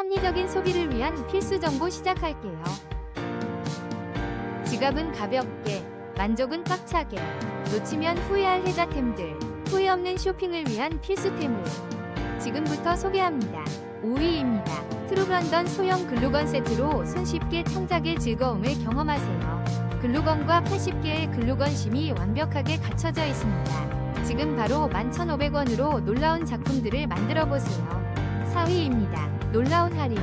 합리적인 소비를 위한 필수 정보 시작할게요. 지갑은 가볍게, 만족은 꽉차게, 놓치면 후회할 혜자템들, 후회 없는 쇼핑을 위한 필수템을 지금부터 소개합니다. 5위입니다. 트루런던 소형 글루건 세트로 손쉽게 창작의 즐거움을 경험하세요. 글루건과 80개의 글루건 심이 완벽하게 갖춰져 있습니다. 지금 바로 11,500원으로 놀라운 작품들을 만들어 보세요. 4위입니다. 놀라운 할인.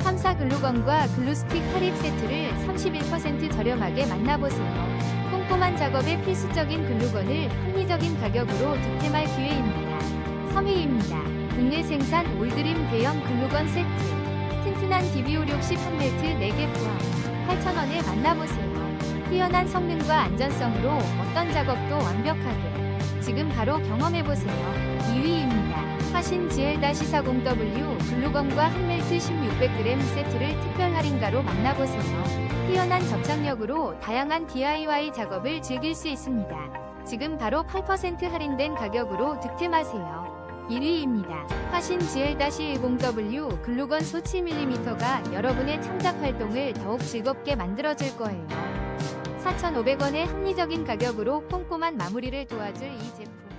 3사 글루건과 글루스틱 할입 세트를 31% 저렴하게 만나보세요. 꼼꼼한 작업에 필수적인 글루건을 합리적인 가격으로 득템할 기회입니다. 3위입니다. 국내 생산 올드림 대형 글루건 세트. 튼튼한 DB560 한 벨트 4개 포함 8,000원에 만나보세요. 뛰어난 성능과 안전성으로 어떤 작업도 완벽하게 지금 바로 경험해보세요. 2위입니다. 화신 GL-40W 글루건과 한 멜트 1600g 세트를 특별 할인가로 만나보세요. 뛰어난 접착력으로 다양한 DIY 작업을 즐길 수 있습니다. 지금 바로 8% 할인된 가격으로 득템하세요. 1위입니다. 화신 GL-10W 글루건 소 7mm가 여러분의 창작 활동을 더욱 즐겁게 만들어줄 거예요. 4,500원의 합리적인 가격으로 꼼꼼한 마무리를 도와줄 이 제품.